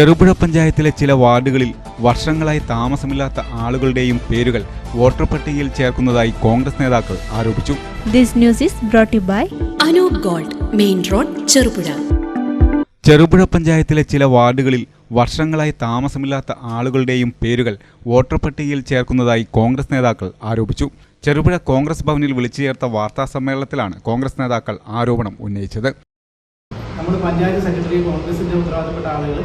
ചെറുപുഴ പഞ്ചായത്തിലെ ചില വാർഡുകളിൽ വർഷങ്ങളായി താമസമില്ലാത്ത ആളുകളുടെയും പേരുകൾ വോട്ടർ പട്ടികയിൽ ചേർക്കുന്നതായി കോൺഗ്രസ് നേതാക്കൾ ആരോപിച്ചു. Anoop gold main road Cherupuzha. Cherupuzha പഞ്ചായത്തിലെ ചില വാർഡുകളിൽ വർഷങ്ങളായി താമസമില്ലാത്ത ആളുകളുടെയും പേരുകൾ വോട്ടർ പട്ടികയിൽ ചേർക്കുന്നതായി കോൺഗ്രസ് നേതാക്കൾ ആരോപിച്ചു. ചെറുപുഴ കോൺഗ്രസ് ഭവനിൽ വിളിച്ചു ചേർത്ത വാർത്താ സമ്മേളനത്തിലാണ് കോൺഗ്രസ് നേതാക്കൾ ആരോപണം ഉന്നയിച്ചത്. നമ്മൾ പഞ്ചായത്ത് സെക്രട്ടറി കോൺഗ്രസിന്റെ ഉത്തരവാദിത്തപ്പെട്ട ആളുകൾ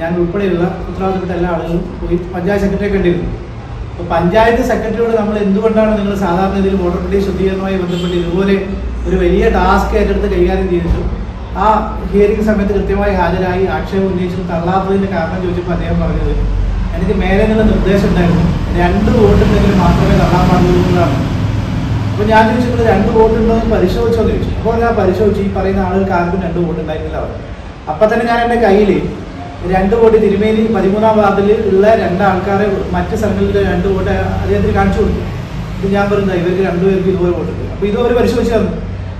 ഞാൻ ഉൾപ്പെടെയുള്ള ഉത്തരവാദിത്തപ്പെട്ട എല്ലാ ആളുകളും പോയി പഞ്ചായത്ത് സെക്രട്ടറിയെ കണ്ടിരുന്നു. അപ്പോൾ പഞ്ചായത്ത് സെക്രട്ടറിയോട് നമ്മൾ എന്തുകൊണ്ടാണ് നിങ്ങൾ സാധാരണ ഇതിൽ വോട്ടർ പട്ടിക ശുദ്ധീകരണവുമായി ബന്ധപ്പെട്ട് ഇതുപോലെ ഒരു വലിയ ടാസ്ക് ഏറ്റെടുത്ത് കൈകാര്യം ചെയ്തിട്ടും ആ ഹിയറിംഗ് സമയത്ത് കൃത്യമായി ഹാജരായി ആക്ഷേപം ഉന്നയിച്ചു തള്ളാത്തതിന്റെ കാരണം ചോദിച്ചപ്പോൾ അദ്ദേഹം പറഞ്ഞത് എനിക്ക് മേലെ നിന്നുള്ള നിർദ്ദേശം ഉണ്ടായിരുന്നു. രണ്ട് വോട്ടുണ്ടെങ്കിലും മാത്രമേ തള്ളാൻ പാടുള്ളൂ അപ്പോൾ ഞാൻ ചോദിച്ചപ്പോൾ രണ്ട് വോട്ട് ഉണ്ടോ എന്ന് പരിശോധിച്ചോന്ന് ചോദിച്ചു. അപ്പോൾ ഞാൻ പരിശോധിച്ചു ഈ പറയുന്ന ആളുകൾക്ക് ആർക്കും രണ്ട് വോട്ട് ഉണ്ടായിരുന്നില്ല അവിടെ. അപ്പം തന്നെ ഞാൻ എന്റെ കയ്യിൽ രണ്ട് വോട്ട് തിരുമേനി പതിമൂന്നാം വാർഡിൽ ഉള്ള രണ്ട് ആൾക്കാരെ മറ്റ് സ്ഥലങ്ങളിലെ രണ്ട് വോട്ട് അദ്ദേഹത്തിന് കാണിച്ചു കൊടുത്തു. ഇത് ഞാൻ പറയുന്നത് ഇവർക്ക് രണ്ടുപേർക്ക് ഇതുപോലെ വോട്ടുണ്ട് അപ്പോൾ ഇത് അവർ പരിശോധിച്ചു തന്നു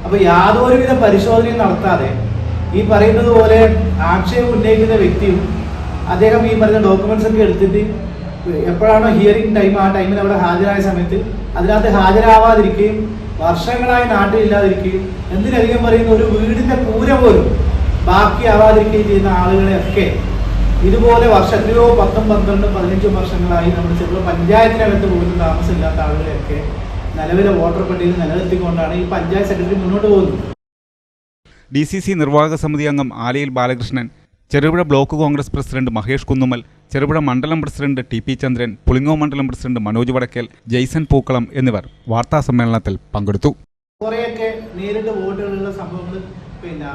അപ്പോൾ യാതൊരുവിധ പരിശോധനയും നടത്താതെ ഈ പറയുന്നത് പോലെ ആക്ഷേപം ഉന്നയിക്കുന്ന വ്യക്തിയും അദ്ദേഹം ഈ പറഞ്ഞ ഡോക്യുമെന്റ്സ് ഒക്കെ എടുത്തിട്ട് എപ്പോഴാണോ ഹിയറിംഗ് ടൈം ആ ടൈമിൽ അവിടെ ഹാജരായ സമയത്ത് അതിനകത്ത് ഹാജരാവാതിരിക്കുകയും വർഷങ്ങളായി നാട്ടിലില്ലാതിരിക്കുകയും എന്തിനധികം പറയുന്ന ഒരു വീടിന്റെ കൂര പോലും ബാക്കിയാവാതിരിക്കുകയും ചെയ്യുന്ന ആളുകളെയൊക്കെ ഇതുപോലെ വർഷത്തിലോ പത്തും പന്ത്രണ്ടും പതിനഞ്ചും വർഷങ്ങളായി നമ്മൾ ചെറുപ്പം പഞ്ചായത്തിനകത്ത് പോലും താമസമില്ലാത്ത ആളുകളെയൊക്കെ നിലവിലെ വോട്ടർ പട്ടികയിൽ നിലനിർത്തിക്കൊണ്ടാണ് ഈ പഞ്ചായത്ത് സെക്രട്ടറി മുന്നോട്ട് പോകുന്നത്. ഡി സി സി നിർവാഹക സമിതി അംഗം Alayil Balakrishnan Cherupuzha block Congress president Mahesh Kunnumal Cherupuzha മണ്ഡലം president T P Chandran Pulingome മണ്ഡലം പ്രസിഡന്റ് മനോജ് വടക്കൽ ജെയ്സൺ പൂക്കളം എന്നിവർ വാർത്താ സമ്മേളനത്തിൽ പങ്കെടുത്തു. കുറേയൊക്കെ നേരിട്ട് വോട്ടുകളുള്ള സംഭവങ്ങൾ പിന്നെ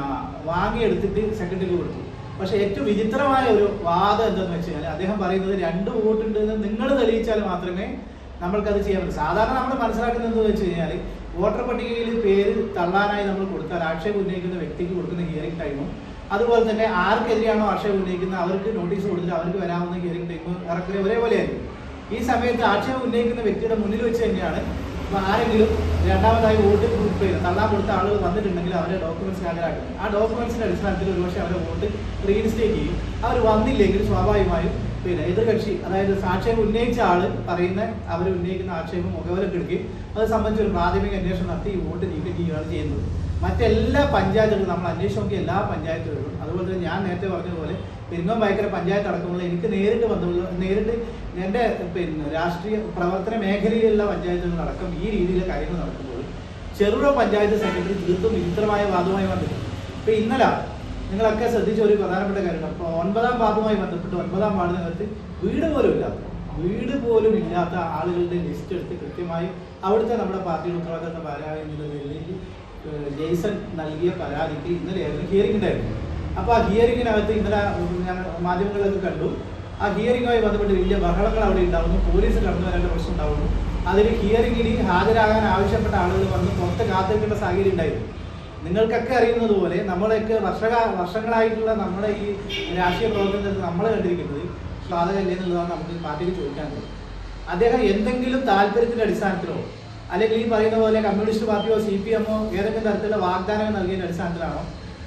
വാങ്ങിയെടുത്തിട്ട് സെക്രട്ടറിക്ക് കൊടുത്തു. പക്ഷെ ഏറ്റവും വിചിത്രമായ ഒരു വാദം എന്തെന്ന് വെച്ച് കഴിഞ്ഞാൽ അദ്ദേഹം പറയുന്നത് രണ്ട് വോട്ടുണ്ട് എന്ന് നിങ്ങൾ തെളിയിച്ചാൽ മാത്രമേ നമ്മൾക്കത് ചെയ്യാൻ പറ്റൂ. സാധാരണ നമ്മൾ മനസ്സിലാക്കുന്നത് എന്ന് വെച്ച് കഴിഞ്ഞാൽ വോട്ടർ പട്ടികയിൽ പേര് തള്ളാനായി നമ്മൾ കൊടുത്താൽ ആക്ഷേപം ഉന്നയിക്കുന്ന വ്യക്തിക്ക് കൊടുക്കുന്ന ഹിയറിംഗ് ടൈമും അതുപോലെ തന്നെ ആർക്കെതിരെയാണോ ആക്ഷേപം ഉന്നയിക്കുന്നത് അവർക്ക് നോട്ടീസ് കൊടുത്തിട്ട് അവർക്ക് വരാവുന്ന ഹിയറിംഗ് ടൈമും ഇറക്കുക ഒരേപോലെയായിരിക്കും. ഈ സമയത്ത് ആക്ഷേപം ഉന്നയിക്കുന്ന വ്യക്തിയുടെ മുന്നിൽ വെച്ച് തന്നെയാണ് ആരെങ്കിലും രണ്ടാമതായി വോട്ട് ഗ്രൂപ്പ് ചെയ്ത് തള്ളാൻ കൊടുത്ത ആളുകൾ വന്നിട്ടുണ്ടെങ്കിൽ അവരെ ഡോക്യുമെന്റ്സ് ഹാജരാക്കും ആ ഡോക്യുമെന്റ്സിന്റെ അടിസ്ഥാനത്തിൽ ഒരുപക്ഷെ അവരെ വോട്ട് റീഇൻസ്റ്റേറ്റ് ചെയ്യും. അവർ വന്നില്ലെങ്കിൽ സ്വാഭാവികമായും പിന്നെ എതിർകക്ഷി അതായത് സാക്ഷ്യം ഉന്നയിച്ച ആൾ പറയുന്ന അവർ ഉന്നയിക്കുന്ന ആക്ഷേപം മുഖവിലക്കെടുക്കുകയും അത് സംബന്ധിച്ച് ഒരു പ്രാഥമിക അന്വേഷണം നടത്തി ഈ വോട്ട് നീക്കം ചെയ്യുകയാണ് ചെയ്യുന്നത്. മറ്റെല്ലാ പഞ്ചായത്തുകളും നമ്മൾ അന്വേഷിച്ച് നോക്കിയ എല്ലാ പഞ്ചായത്തുകളിലും. അതുപോലെ തന്നെ ഞാൻ നേരത്തെ പറഞ്ഞതുപോലെ പെരുങ്ങം ഭയങ്കര പഞ്ചായത്ത് അടക്കമുള്ള എനിക്ക് നേരിട്ട് ബന്ധമുള്ള നേരിട്ട് എന്റെ പിന്നെ രാഷ്ട്രീയ പ്രവർത്തന മേഖലയിലുള്ള പഞ്ചായത്തുകളടക്കം ഈ രീതിയിലെ കാര്യങ്ങൾ നടക്കുമ്പോൾ ചെറുപുഴ പഞ്ചായത്ത് സെക്രട്ടറി തീർത്തും വിചിത്രമായ വാദവുമായി ബന്ധപ്പെട്ടു. ഇപ്പം ഇന്നലെ നിങ്ങളൊക്കെ ശ്രദ്ധിച്ച ഒരു പ്രധാനപ്പെട്ട കാര്യമാണ് അപ്പോൾ ഒൻപതാം വാർഡുമായി ബന്ധപ്പെട്ട് ഒൻപതാം വാർഡിനകത്ത് വീട് പോലും ഇല്ലാത്ത വീട് പോലും ഇല്ലാത്ത ആളുകളുടെ ലിസ്റ്റ് എടുത്ത് കൃത്യമായി അവിടുത്തെ നമ്മുടെ പാർട്ടിയുടെ ഉത്തരവാദിത്തം നിലയിൽ ഏഹ് ജെയ്സൺ നൽകിയ പരാതിക്ക് ഇന്നലെയായിരുന്നു ഹിയറിംഗ് ഉണ്ടായിരുന്നു അപ്പോൾ ആ ഹിയറിംഗിനകത്ത് ഇന്നലെ ഞാൻ മാധ്യമങ്ങളിലൊക്കെ കണ്ടു. ആ ഹിയറിംഗുമായി ബന്ധപ്പെട്ട് വലിയ ബഹളങ്ങൾ അവിടെ ഉണ്ടാവുന്നു. പോലീസ് കടന്നു വരേണ്ട പ്രശ്നം ഉണ്ടാവുന്നു. അതിൽ ഹിയറിംഗിന് ഹാജരാകാൻ ആവശ്യപ്പെട്ട ആളുകൾ വന്ന് പുറത്ത് കാത്തിരിക്കേണ്ട സാഹചര്യം ഉണ്ടായിരുന്നു. നിങ്ങൾക്കൊക്കെ അറിയുന്നത് പോലെ നമ്മളൊക്കെ വർഷക വർഷങ്ങളായിട്ടുള്ള നമ്മുടെ ഈ രാഷ്ട്രീയ പ്രവർത്തനത്തിൽ നമ്മൾ കണ്ടിരിക്കുന്നത് ബാധകല്ലേ എന്നുള്ളതാണ് നമുക്ക് പാർട്ടിക്ക് ചോദിക്കാനുള്ളത് അദ്ദേഹം എന്തെങ്കിലും താല്പര്യത്തിന്റെ അടിസ്ഥാനത്തിലോ അല്ലെങ്കിൽ ഈ പറയുന്ന പോലെ കമ്മ്യൂണിസ്റ്റ് പാർട്ടിയോ സി പി എമ്മോ ഏതെങ്കിലും തരത്തിലുള്ള വാഗ്ദാനങ്ങൾ നൽകിയതിന്റെ അടിസ്ഥാനത്തിലാണോ?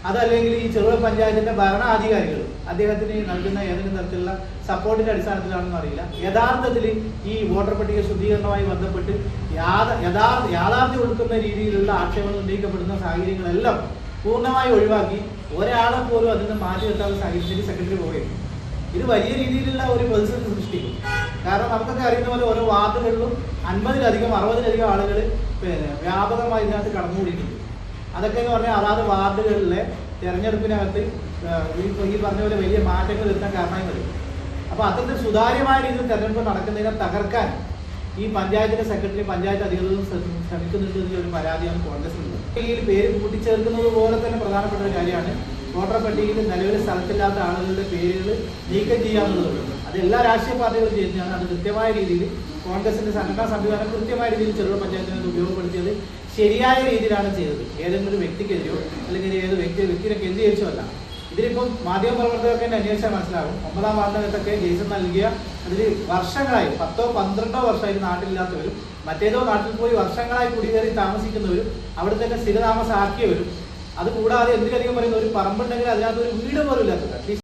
അതല്ലെങ്കിൽ ഈ ചെറുപുഴ പഞ്ചായത്തിന്റെ ഭരണാധികാരികൾ അദ്ദേഹത്തിന് നൽകുന്ന ഏതെങ്കിലും തരത്തിലുള്ള സപ്പോർട്ടിന്റെ അടിസ്ഥാനത്തിലാണെന്ന് അറിയില്ല. യഥാർത്ഥത്തിൽ ഈ വോട്ടർ പട്ടിക ശുദ്ധീകരണവുമായി ബന്ധപ്പെട്ട് യാഥ- യഥാർത്ഥ യാഥാർത്ഥ്യം ഒടുക്കുന്ന രീതിയിലുള്ള ആക്ഷേപങ്ങൾ ഉന്നയിക്കപ്പെടുന്ന സാഹചര്യങ്ങളെല്ലാം പൂർണമായി ഒഴിവാക്കി ഒരാളെ പോലും അതിന് മാറ്റി നിർത്താത്ത സാഹചര്യത്തിൽ സെക്രട്ടറി പോവുകയും ഇത് വലിയ രീതിയിലുള്ള ഒരു പ്രതിസന്ധി സൃഷ്ടിക്കും. കാരണം നമുക്കൊക്കെ അറിയുന്ന പോലെ ഓരോ വാർഡുകളിലും അൻപതിലധികം അറുപതിലധികം ആളുകൾ പിന്നെ വ്യാപകമായി ഇതിനകത്ത് കടന്നുകൂടിയിട്ടുണ്ട്. അതൊക്കെ എന്ന് പറഞ്ഞാൽ അതാത് വാർഡുകളിലെ തെരഞ്ഞെടുപ്പിനകത്ത് ഈ പറഞ്ഞ പോലെ വലിയ മാറ്റങ്ങൾ വരുത്താൻ കാരണമായി വരും. അപ്പോൾ അത്തരത്തിൽ സുതാര്യമായ രീതിയിൽ തെരഞ്ഞെടുപ്പ് നടക്കുന്നതിനെ തകർക്കാൻ ഈ പഞ്ചായത്തിന്റെ സെക്രട്ടറി പഞ്ചായത്ത് അധികൃതരും ശ്രമി- ശ്രമിക്കുന്നുണ്ട് എന്നൊരു പരാതിയാണ് കോൺഗ്രസിനുള്ളത് ഈ പേര് കൂട്ടിച്ചേർക്കുന്നത് പോലെ തന്നെ പ്രധാനപ്പെട്ട ഒരു കാര്യമാണ് വോട്ടർ പട്ടികയിൽ നിലവിൽ സ്ഥലത്തില്ലാത്ത ആളുകളുടെ പേരുകൾ നീക്കം ചെയ്യാന്നുള്ളത് അത് എല്ലാ രാഷ്ട്രീയ പാർട്ടികളും ചെയ്യുന്നതാണ്. അത് കൃത്യമായ രീതിയിൽ കോൺഗ്രസിന്റെ സംഘടനാ സംവിധാനം കൃത്യമായ രീതിയിൽ ചെറുപ്പ പഞ്ചായത്തിനകത്ത് ഉപയോഗപ്പെടുത്തിയത് ശരിയായ രീതിയിലാണ് ചെയ്തത്. ഏതെങ്കിലും ഒരു വ്യക്തിക്കെതിരെയോ അല്ലെങ്കിൽ ഏത് വ്യക്തി വ്യക്തിയെ കേന്ദ്രീകരിച്ചോ അല്ല. മാധ്യമ മാധ്യമപ്രവർത്തകർക്ക് തന്നെ അന്വേഷിച്ചാൽ മനസ്സിലാകും. ഒമ്പതാം വാർഡിനകത്തൊക്കെ ജെയ്സൺ നൽകിയ അതിൽ വർഷങ്ങളായി പത്തോ പന്ത്രണ്ടോ വർഷമായി നാട്ടിലില്ലാത്തവരും മറ്റേതോ നാട്ടിൽ പോയി വർഷങ്ങളായി കുടികയറി താമസിക്കുന്നവരും അവിടെ തന്നെ സ്ഥിരതാമസമാക്കിയവരും അതുകൂടാതെ എന്തിനധികം പറയുന്ന? ഒരു പറമ്പുണ്ടെങ്കിൽ അതിനകത്ത് ഒരു വീട് പോലും ഇല്ലാത്തവർ.